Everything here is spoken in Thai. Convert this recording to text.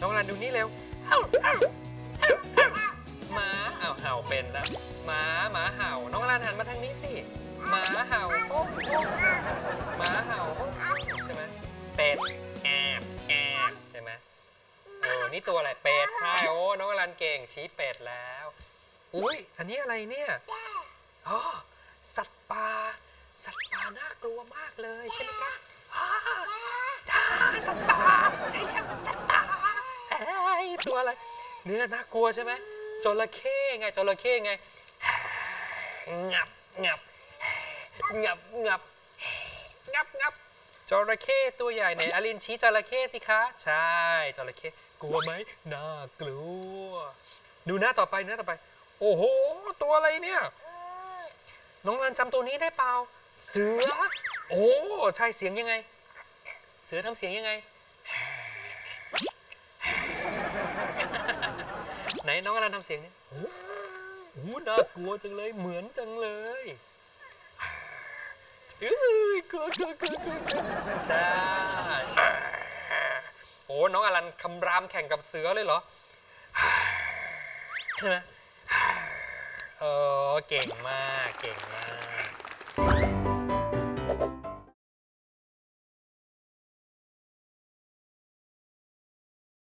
น้องรันดูนี่เร็วเห่าเห่าเห่าเห่าหมาอ้าวเห่าเป็นแล้วหมาหมาเห่า น้องรันหันมาทางนี้สิหมาเห่าโอ้โอ้หมาเห่าโอ้ใช่ไหมเป็ดแอบแอบใช่ไหมเออนี่ตัวอะไรเป็ดใช่โอ้น้องรันเก่งชี้เป็ดแล้วอุ้ยอันนี้อะไรเนี่ยอ๋อสัตว์ป่าสัตว์ป่าน่ากลัวมากเลยใช่ไหมคะอ๋อจ้าสัตว์ป่า ใช่แล้วสัตว์ป่าเอ้ย ตัวอะไร เนี่ยน่ากลัวใช่ไหมจระเข้ไงจระเข้ไงงับงับงับงับงับงับจระเข้ตัวใหญ่ไหนอลินชี้จระเข้สิคะ ใช่จระเข้กลัวไหมน่ากลัว ดูหน้าต่อไปหน้าต่อไป โอ้โห ตัวอะไรเนี่ยน้องรันจำตัวนี้ได้เปล่า เสือ โอ้ใช่เสียงยังไง เสือทำเสียงยังไง ไห นน้องรันทำเสียงนี้โอ้โหน่ากลัวจังเลย เหมือนจังเลยเอ้ยกลัวกลัวกลัวกลัวใช่โอ้น้องอลันคำรามแข่งกับเสือเลยเหรอใช่ไหมเออเก่งมาก เก่งมาก